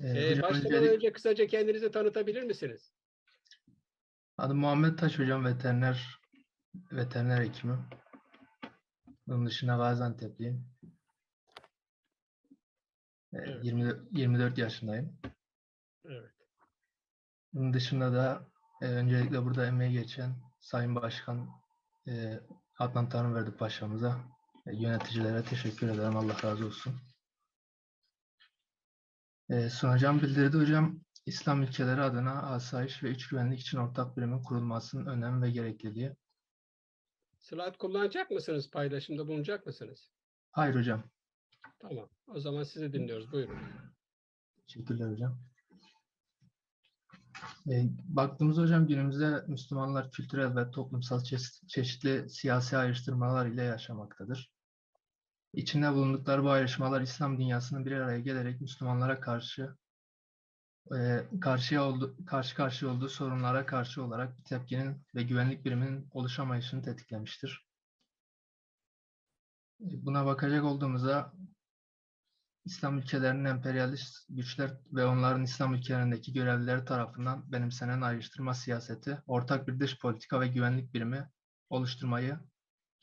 Ee, Ee, başlamadan önce kısaca kendinizi tanıtabilir misiniz? adım Muhammed Taş hocam veteriner veteriner hekimim. Bunun dışında Gaziantep'liyim. Ee, Evet. 20 24 yaşındayım. Evet. Bunun dışında da e, öncelikle burada emeği geçen Sayın Başkan e, Adnan Tanrıverdi Paşa'mıza e, yöneticilere teşekkür ederim. Allah razı olsun. E, sunacağım bildirdi hocam İslam ülkeleri adına asayiş ve iç güvenlik için ortak birimin kurulmasının önemi ve gerekliliği. Slide kullanacak mısınız? Paylaşımda bulunacak mısınız? Hayır hocam. Tamam. O zaman sizi dinliyoruz. Buyurun. Teşekkürler hocam. E, baktığımız hocam günümüzde Müslümanlar kültürel ve toplumsal çeşit- çeşitli siyasi ayrıştırmalar ile yaşamaktadır. İçinde bulundukları bu ayrışmalar İslam dünyasının bir araya gelerek Müslümanlara karşı e, karşıya oldu, karşı karşıya olduğu sorunlara karşı olarak bir tepkinin ve güvenlik biriminin oluşamayışını tetiklemiştir. E, Buna bakacak olduğumuzda İslam ülkelerinin emperyalist güçler ve onların İslam ülkelerindeki görevlileri tarafından benimsenen ayrıştırma siyaseti, ortak bir dış politika ve güvenlik birimi oluşturmayı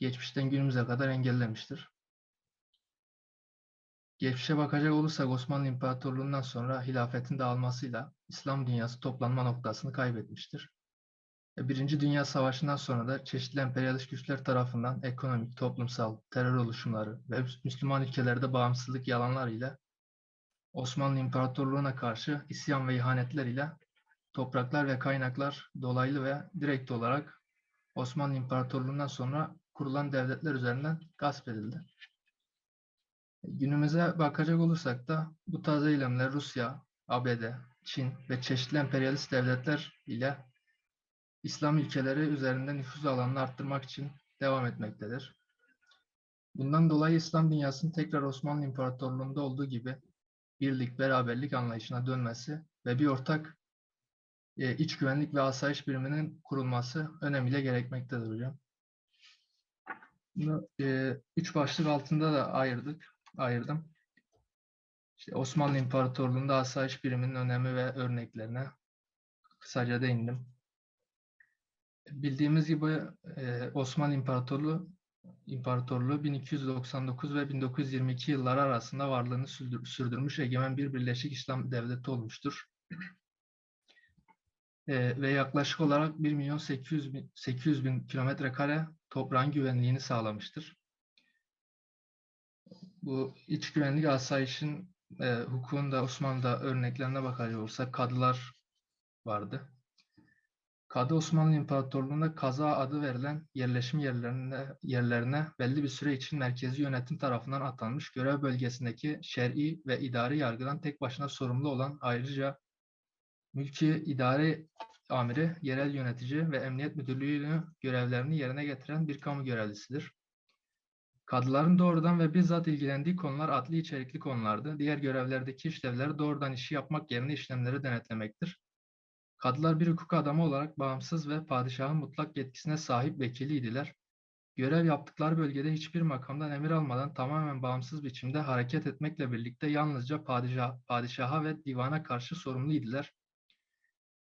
geçmişten günümüze kadar engellemiştir. Geçmişe bakacak olursak Osmanlı İmparatorluğu'ndan sonra hilafetin dağılmasıyla İslam dünyası toplanma noktasını kaybetmiştir. E, Birinci Dünya Savaşı'ndan sonra da çeşitli emperyalist güçler tarafından ekonomik, toplumsal, terör oluşumları ve Müslüman ülkelerde bağımsızlık yalanlar ile Osmanlı İmparatorluğu'na karşı isyan ve ihanetler ile topraklar ve kaynaklar dolaylı ve direkt olarak Osmanlı İmparatorluğu'ndan sonra kurulan devletler üzerinden gasp edildi. Günümüze bakacak olursak da bu tarz eylemler Rusya, ABD, Çin ve çeşitli emperyalist devletler ile İslam ülkeleri üzerinde nüfuz alanını arttırmak için devam etmektedir. Bundan dolayı İslam dünyasının tekrar Osmanlı İmparatorluğu'nda olduğu gibi birlik, beraberlik anlayışına dönmesi ve bir ortak e, iç güvenlik ve asayiş biriminin kurulması önemiyle gerekmektedir hocam. Bunu e, üç başlık altında da ayırdık, ayırdım. İşte Osmanlı İmparatorluğu'nda asayiş biriminin önemi ve örneklerine kısaca değindim. Bildiğimiz gibi e, Osmanlı İmparatorluğu İmparatorluğu 1299 ve 1922 yılları arasında varlığını sürdür- sürdürmüş egemen bir Birleşik İslam Devleti olmuştur. E, ve yaklaşık olarak 1 milyon 800 bin, 800 bin kilometre kare toprağın güvenliğini sağlamıştır. Bu iç güvenlik asayişin e, hukukun da Osmanlı'da örneklerine bakacak olursak kadılar vardı. Kadı Osmanlı İmparatorluğu'nda kaza adı verilen yerleşim yerlerine, yerlerine belli bir süre için merkezi yönetim tarafından atanmış görev bölgesindeki şer'i ve idari yargıdan tek başına sorumlu olan ayrıca mülki idare amiri, yerel yönetici ve emniyet müdürlüğü görevlerini yerine getiren bir kamu görevlisidir. Kadıların doğrudan ve bizzat ilgilendiği konular adli içerikli konulardı. Diğer görevlerdeki işlevleri doğrudan işi yapmak yerine işlemleri denetlemektir. Kadılar bir hukuk adamı olarak bağımsız ve padişahın mutlak yetkisine sahip vekiliydiler. Görev yaptıkları bölgede hiçbir makamdan emir almadan tamamen bağımsız biçimde hareket etmekle birlikte yalnızca padişah, padişaha ve divana karşı sorumluydiler.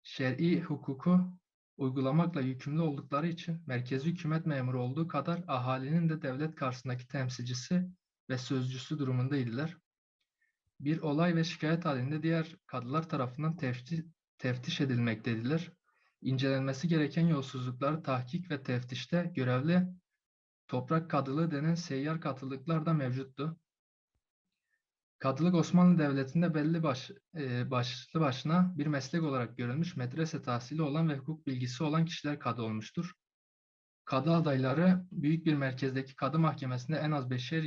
Şer'i hukuku uygulamakla yükümlü oldukları için merkezi hükümet memuru olduğu kadar ahalinin de devlet karşısındaki temsilcisi ve sözcüsü durumundaydılar. Bir olay ve şikayet halinde diğer kadılar tarafından teftiş, teftiş edilmekteydiler. İncelenmesi gereken yolsuzlukları tahkik ve teftişte görevli toprak kadılığı denen seyyar katılıklar da mevcuttu. Kadılık Osmanlı Devleti'nde belli baş, e, başlı başına bir meslek olarak görülmüş medrese tahsili olan ve hukuk bilgisi olan kişiler kadı olmuştur. Kadı adayları büyük bir merkezdeki kadı mahkemesinde en az beşer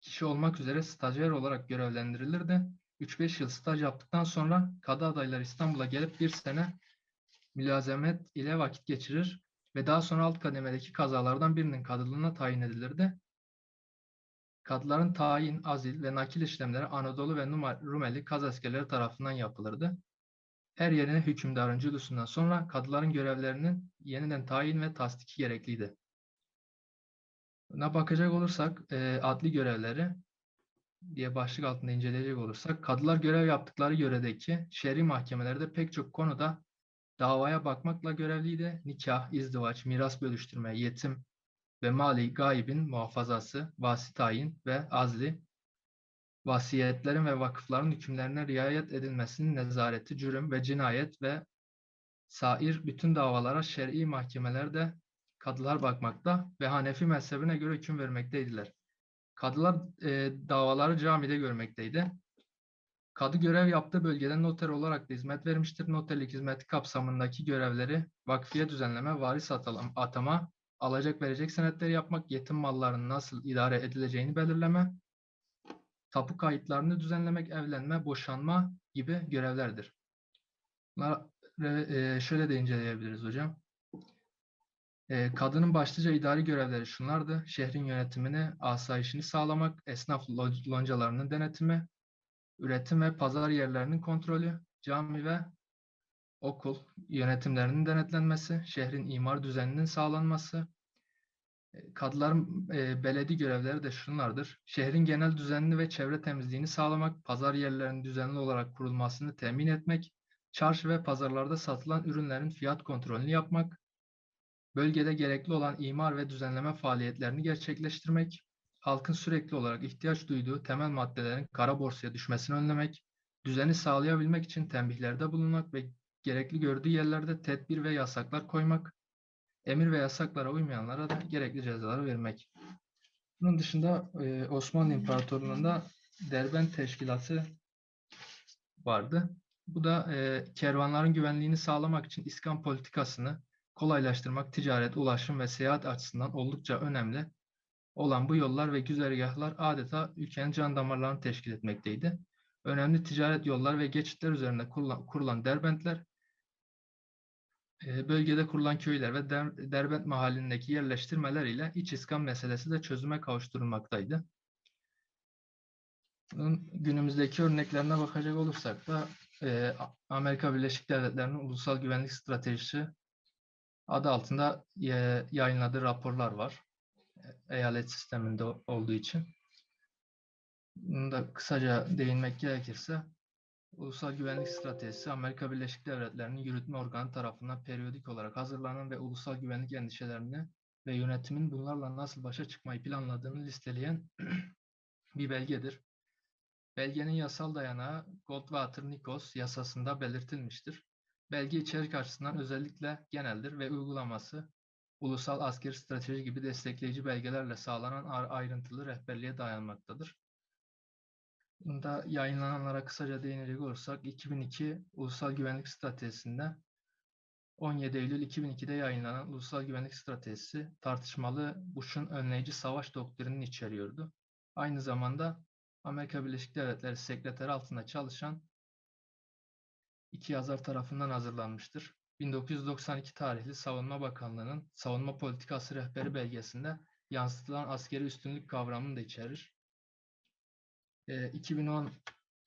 kişi olmak üzere stajyer olarak görevlendirilirdi. 3-5 yıl staj yaptıktan sonra kadı adayları İstanbul'a gelip bir sene mülazemet ile vakit geçirir ve daha sonra alt kademedeki kazalardan birinin kadılığına tayin edilirdi. Kadıların tayin, azil ve nakil işlemleri Anadolu ve Rumeli Kaz askerleri tarafından yapılırdı. Her yerine hükümdarın cülusundan sonra kadıların görevlerinin yeniden tayin ve tasdiki gerekliydi. Buna bakacak olursak e, adli görevleri diye başlık altında inceleyecek olursak, kadılar görev yaptıkları yöredeki şer'i mahkemelerde pek çok konuda davaya bakmakla görevliydi. Nikah, izdivaç, miras bölüştürme, yetim ve mali gaibin muhafazası, vasi tayin ve azli, vasiyetlerin ve vakıfların hükümlerine riayet edilmesinin nezareti, cürüm ve cinayet ve sair bütün davalara şer'i mahkemelerde kadılar bakmakta ve Hanefi mezhebine göre hüküm vermekteydiler. Kadılar e, davaları camide görmekteydi. Kadı görev yaptığı bölgede noter olarak da hizmet vermiştir. Noterlik hizmeti kapsamındaki görevleri vakfiye düzenleme, varis atama, alacak verecek senetleri yapmak, yetim mallarının nasıl idare edileceğini belirleme, tapu kayıtlarını düzenlemek, evlenme, boşanma gibi görevlerdir. Bunlar e, şöyle de inceleyebiliriz hocam. E, kadının başlıca idari görevleri şunlardı. Şehrin yönetimini, asayişini sağlamak, esnaf lo- loncalarının denetimi, üretim ve pazar yerlerinin kontrolü, cami ve okul yönetimlerinin denetlenmesi, şehrin imar düzeninin sağlanması, e, Kadıların e, beledi görevleri de şunlardır. Şehrin genel düzenini ve çevre temizliğini sağlamak, pazar yerlerinin düzenli olarak kurulmasını temin etmek, çarşı ve pazarlarda satılan ürünlerin fiyat kontrolünü yapmak, bölgede gerekli olan imar ve düzenleme faaliyetlerini gerçekleştirmek, halkın sürekli olarak ihtiyaç duyduğu temel maddelerin kara borsaya düşmesini önlemek, düzeni sağlayabilmek için tembihlerde bulunmak ve gerekli gördüğü yerlerde tedbir ve yasaklar koymak, emir ve yasaklara uymayanlara da gerekli cezaları vermek. Bunun dışında e, Osmanlı İmparatorluğu'nda Derbent Teşkilatı vardı. Bu da e, kervanların güvenliğini sağlamak için iskan politikasını kolaylaştırmak, ticaret, ulaşım ve seyahat açısından oldukça önemli olan bu yollar ve güzergahlar adeta ülkenin can damarlarını teşkil etmekteydi. Önemli ticaret yolları ve geçitler üzerinde kurulan, derbentler e, bölgede kurulan köyler ve Der- Derbent mahallindeki yerleştirmeler ile iç iskan meselesi de çözüme kavuşturulmaktaydı. Bunun günümüzdeki örneklerine bakacak olursak da e, Amerika Birleşik Devletleri'nin ulusal güvenlik stratejisi adı altında yayınladığı raporlar var. E, Eyalet sisteminde olduğu için. Da kısaca değinmek gerekirse Ulusal Güvenlik Stratejisi Amerika Birleşik Devletleri'nin yürütme organı tarafından periyodik olarak hazırlanan ve ulusal güvenlik endişelerini ve yönetimin bunlarla nasıl başa çıkmayı planladığını listeleyen bir belgedir. Belgenin yasal dayanağı Goldwater-Nikos yasasında belirtilmiştir. Belge içerik açısından özellikle geneldir ve uygulaması ulusal askeri strateji gibi destekleyici belgelerle sağlanan ayrıntılı rehberliğe dayanmaktadır. Bunda yayınlananlara kısaca değinecek olursak 2002 Ulusal Güvenlik Stratejisi'nde 17 Eylül 2002'de yayınlanan Ulusal Güvenlik Stratejisi tartışmalı Bush'un önleyici savaş doktrinini içeriyordu. Aynı zamanda Amerika Birleşik Devletleri Sekreteri altında çalışan iki yazar tarafından hazırlanmıştır. 1992 tarihli Savunma Bakanlığı'nın Savunma Politikası Rehberi belgesinde yansıtılan askeri üstünlük kavramını da içerir. Ee, 2010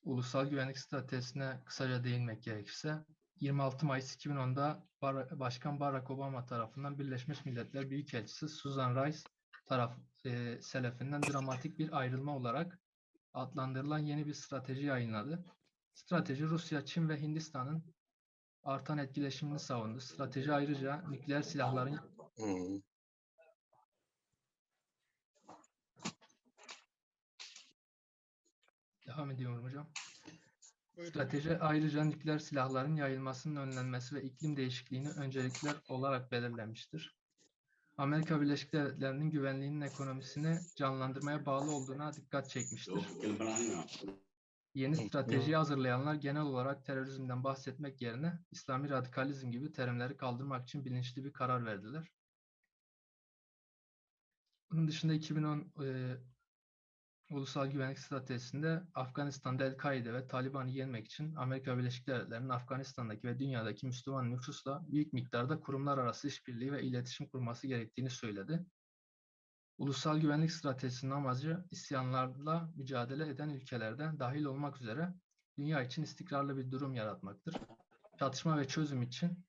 Ulusal Güvenlik Stratejisi'ne kısaca değinmek gerekirse 26 Mayıs 2010'da Bar- Başkan Barack Obama tarafından Birleşmiş Milletler Büyükelçisi Susan Rice taraf e, selefinden dramatik bir ayrılma olarak adlandırılan yeni bir strateji yayınladı. Strateji Rusya, Çin ve Hindistan'ın artan etkileşimini savundu. Strateji ayrıca nükleer silahların devam ediyorum hocam. Buyurun. Strateji ayrıca nükleer silahların yayılmasının önlenmesi ve iklim değişikliğini öncelikler olarak belirlemiştir. Amerika Birleşik Devletleri'nin güvenliğinin ekonomisini canlandırmaya bağlı olduğuna dikkat çekmiştir. Yeni stratejiyi hazırlayanlar genel olarak terörizmden bahsetmek yerine İslami radikalizm gibi terimleri kaldırmak için bilinçli bir karar verdiler. Bunun dışında 2010 e, Ulusal Güvenlik Stratejisi'nde Afganistan'da El-Kaide ve Taliban'ı yenmek için Amerika Birleşik Devletleri'nin Afganistan'daki ve dünyadaki Müslüman nüfusla büyük miktarda kurumlar arası işbirliği ve iletişim kurması gerektiğini söyledi. Ulusal Güvenlik Stratejisi'nin amacı isyanlarla mücadele eden ülkelerde dahil olmak üzere dünya için istikrarlı bir durum yaratmaktır. Çatışma ve çözüm için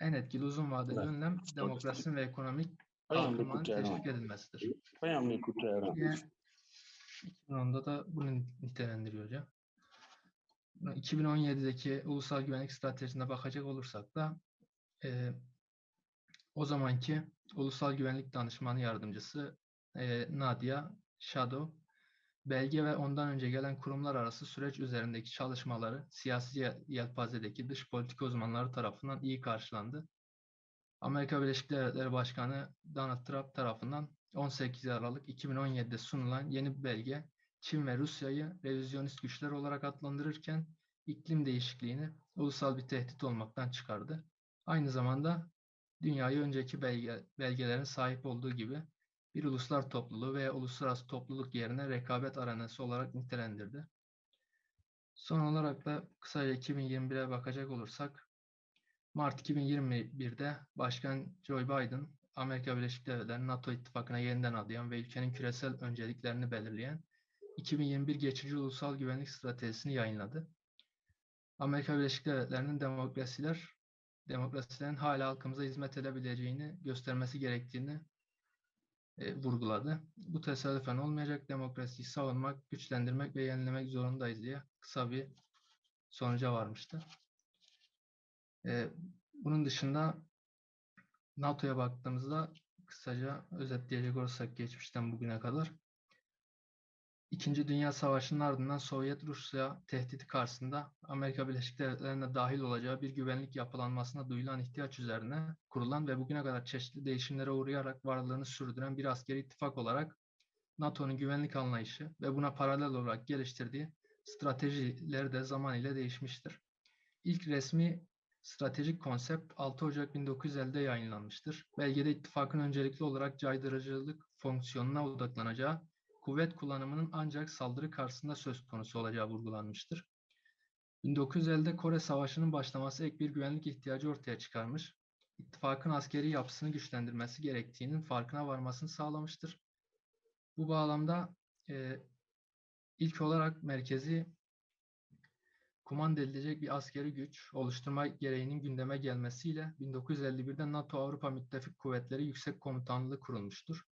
en etkili uzun vadeli Evet. önlem demokrasinin ve ekonomik kalkınmanın teşvik edilmesidir. Yine 2010'da da bunu nitelendiriyor hocam. 2017'deki ulusal güvenlik stratejisine bakacak olursak da e, o zamanki Ulusal Güvenlik Danışmanı Yardımcısı e, Nadia Shadow belge ve ondan önce gelen kurumlar arası süreç üzerindeki çalışmaları siyasi yel- yelpazedeki dış politika uzmanları tarafından iyi karşılandı. Amerika Birleşik Devletleri Başkanı Donald Trump tarafından 18 Aralık 2017'de sunulan yeni belge Çin ve Rusya'yı revizyonist güçler olarak adlandırırken iklim değişikliğini ulusal bir tehdit olmaktan çıkardı. Aynı zamanda dünyayı önceki belge, belgelerin sahip olduğu gibi bir uluslar topluluğu veya uluslararası topluluk yerine rekabet arenası olarak nitelendirdi. Son olarak da kısaca 2021'e bakacak olursak, Mart 2021'de Başkan Joe Biden, Amerika Birleşik Devletleri NATO ittifakına yeniden adayan ve ülkenin küresel önceliklerini belirleyen 2021 Geçici Ulusal Güvenlik Stratejisini yayınladı. Amerika Birleşik Devletleri'nin demokrasiler, demokrasilerin hala halkımıza hizmet edebileceğini göstermesi gerektiğini e, vurguladı. Bu tesadüfen olmayacak demokrasiyi savunmak, güçlendirmek ve yenilemek zorundayız diye kısa bir sonuca varmıştı. E, bunun dışında NATO'ya baktığımızda kısaca özetleyecek olursak geçmişten bugüne kadar İkinci Dünya Savaşı'nın ardından Sovyet-Rusya tehdidi karşısında Amerika Birleşik Devletleri'ne dahil olacağı bir güvenlik yapılanmasına duyulan ihtiyaç üzerine kurulan ve bugüne kadar çeşitli değişimlere uğrayarak varlığını sürdüren bir askeri ittifak olarak NATO'nun güvenlik anlayışı ve buna paralel olarak geliştirdiği stratejileri de zaman ile değişmiştir. İlk resmi stratejik konsept 6 Ocak 1950'de yayınlanmıştır. Belgede ittifakın öncelikli olarak caydırıcılık fonksiyonuna odaklanacağı kuvvet kullanımının ancak saldırı karşısında söz konusu olacağı vurgulanmıştır. 1950'de Kore Savaşı'nın başlaması ek bir güvenlik ihtiyacı ortaya çıkarmış, ittifakın askeri yapısını güçlendirmesi gerektiğinin farkına varmasını sağlamıştır. Bu bağlamda e, ilk olarak merkezi kumanda edilecek bir askeri güç oluşturma gereğinin gündeme gelmesiyle 1951'de NATO Avrupa Müttefik Kuvvetleri Yüksek Komutanlığı kurulmuştur.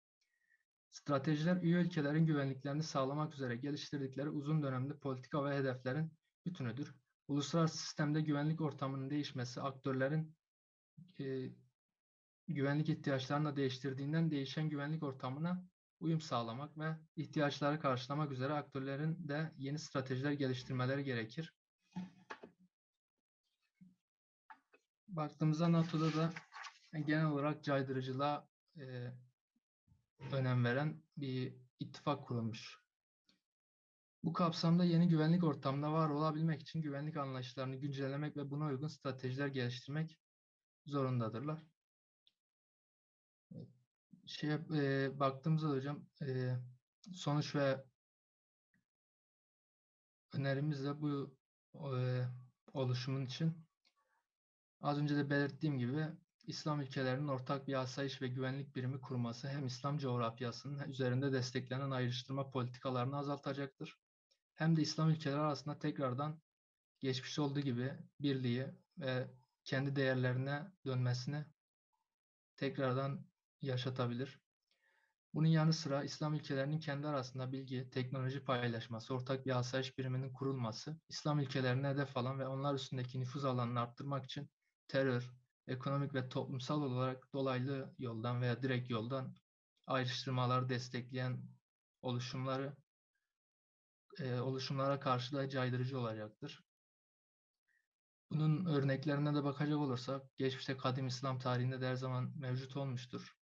Stratejiler üye ülkelerin güvenliklerini sağlamak üzere geliştirdikleri uzun dönemli politika ve hedeflerin bütünüdür. Uluslararası sistemde güvenlik ortamının değişmesi aktörlerin e, güvenlik ihtiyaçlarını değiştirdiğinden değişen güvenlik ortamına uyum sağlamak ve ihtiyaçları karşılamak üzere aktörlerin de yeni stratejiler geliştirmeleri gerekir. Baktığımızda NATO'da da genel olarak caydırıcılığa e, önem veren bir ittifak kurulmuş. Bu kapsamda yeni güvenlik ortamında var olabilmek için güvenlik anlayışlarını güncellemek ve buna uygun stratejiler geliştirmek zorundadırlar. Şey e, baktığımızda hocam e, sonuç ve önerimiz de bu e, oluşumun için az önce de belirttiğim gibi İslam ülkelerinin ortak bir asayiş ve güvenlik birimi kurması hem İslam coğrafyasının üzerinde desteklenen ayrıştırma politikalarını azaltacaktır. Hem de İslam ülkeleri arasında tekrardan geçmiş olduğu gibi birliği ve kendi değerlerine dönmesini tekrardan yaşatabilir. Bunun yanı sıra İslam ülkelerinin kendi arasında bilgi, teknoloji paylaşması, ortak bir asayiş biriminin kurulması, İslam ülkelerine hedef alan ve onlar üstündeki nüfuz alanını arttırmak için terör, ekonomik ve toplumsal olarak dolaylı yoldan veya direkt yoldan ayrıştırmaları destekleyen oluşumları e, oluşumlara karşı da caydırıcı olacaktır. Bunun örneklerine de bakacak olursak, geçmişte kadim İslam tarihinde de her zaman mevcut olmuştur.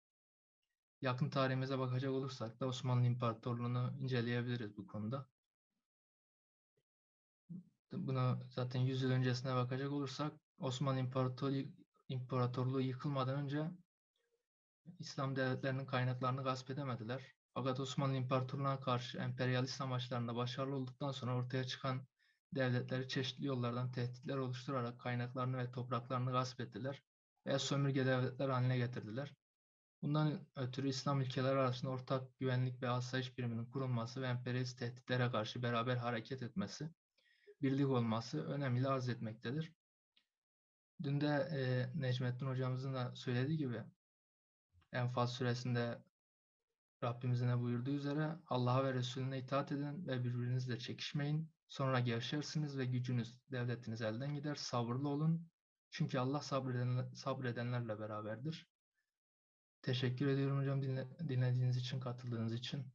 Yakın tarihimize bakacak olursak da Osmanlı İmparatorluğu'nu inceleyebiliriz bu konuda. Buna zaten 100 yıl öncesine bakacak olursak Osmanlı İmparatorluğu, İmparatorluğu yıkılmadan önce İslam devletlerinin kaynaklarını gasp edemediler. Fakat Osmanlı İmparatorluğu'na karşı emperyalist amaçlarında başarılı olduktan sonra ortaya çıkan devletleri çeşitli yollardan tehditler oluşturarak kaynaklarını ve topraklarını gasp ettiler veya sömürge devletler haline getirdiler. Bundan ötürü İslam ülkeleri arasında ortak güvenlik ve asayiş biriminin kurulması ve emperyalist tehditlere karşı beraber hareket etmesi, birlik olması önemli arz etmektedir. Dün de e, Necmettin hocamızın da söylediği gibi Enfal suresinde Rabbimizin ne buyurduğu üzere Allah'a ve Resulüne itaat edin ve birbirinizle çekişmeyin. Sonra gevşersiniz ve gücünüz, devletiniz elden gider. Sabırlı olun. Çünkü Allah sabreden, sabredenlerle beraberdir. Teşekkür ediyorum hocam dinle, dinlediğiniz için, katıldığınız için.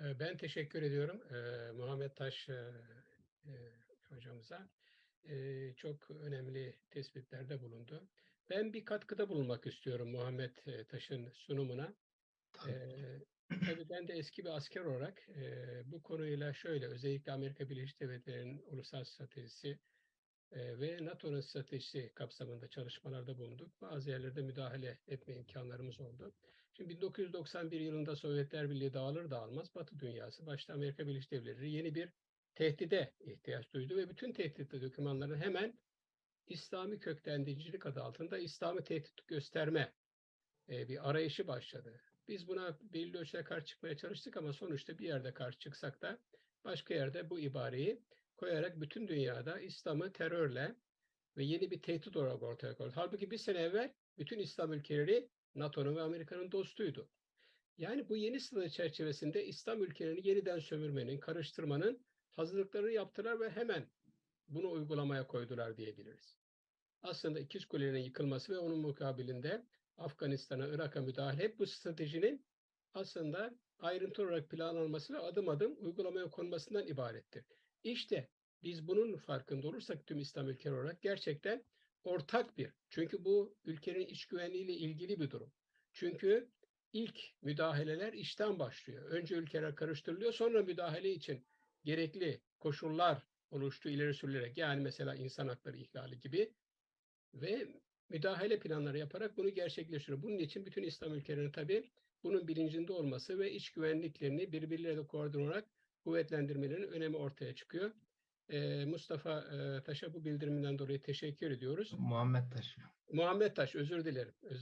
Ee, Ben teşekkür ediyorum eee, Muhammed Taş eee, hocamıza. Çok önemli tespitlerde bulundu. Ben bir katkıda bulunmak istiyorum Muhammed Taş'ın sunumuna. Tabii. Eee, tabii ben de eski bir asker olarak eee, bu konuyla şöyle özellikle Amerika Birleşik Devletleri'nin ulusal stratejisi eee, ve NATO'nun stratejisi kapsamında çalışmalarda bulunduk. Bazı yerlerde müdahale etme imkanlarımız oldu. Şimdi 1991 yılında Sovyetler Birliği dağılır dağılmaz Batı dünyası, başta Amerika Birleşik Devletleri yeni bir tehdide ihtiyaç duydu ve bütün tehdit dokümanları hemen İslami köklendiricilik adı altında İslami tehdit gösterme e, bir arayışı başladı. Biz buna belli ölçüde karşı çıkmaya çalıştık ama sonuçta bir yerde karşı çıksak da başka yerde bu ibareyi koyarak bütün dünyada İslam'ı terörle ve yeni bir tehdit olarak ortaya koydu. Halbuki bir sene evvel bütün İslam ülkeleri NATO'nun ve Amerika'nın dostuydu. Yani bu yeni strateji çerçevesinde İslam ülkelerini yeniden sömürmenin, karıştırmanın hazırlıklarını yaptılar ve hemen bunu uygulamaya koydular diyebiliriz. Aslında İkiz Kule'nin yıkılması ve onun mukabilinde Afganistan'a, Irak'a müdahale hep bu stratejinin aslında ayrıntı olarak planlanması ve adım adım uygulamaya konmasından ibarettir. İşte biz bunun farkında olursak tüm İslam ülkeleri olarak gerçekten ortak bir. Çünkü bu ülkenin iç güvenliğiyle ilgili bir durum. Çünkü ilk müdahaleler işten başlıyor. Önce ülkeler karıştırılıyor, sonra müdahale için gerekli koşullar oluştuğu ileri sürülerek yani mesela insan hakları ihlali gibi ve müdahale planları yaparak bunu gerçekleştiriyor. Bunun için bütün İslam ülkelerinin tabii bunun bilincinde olması ve iç güvenliklerini birbirleriyle koordine olarak kuvvetlendirmelerinin önemi ortaya çıkıyor. Ee, Mustafa e, Taş'a bu bildiriminden dolayı teşekkür ediyoruz. Muhammed Taş. Muhammed Taş özür dilerim. Özür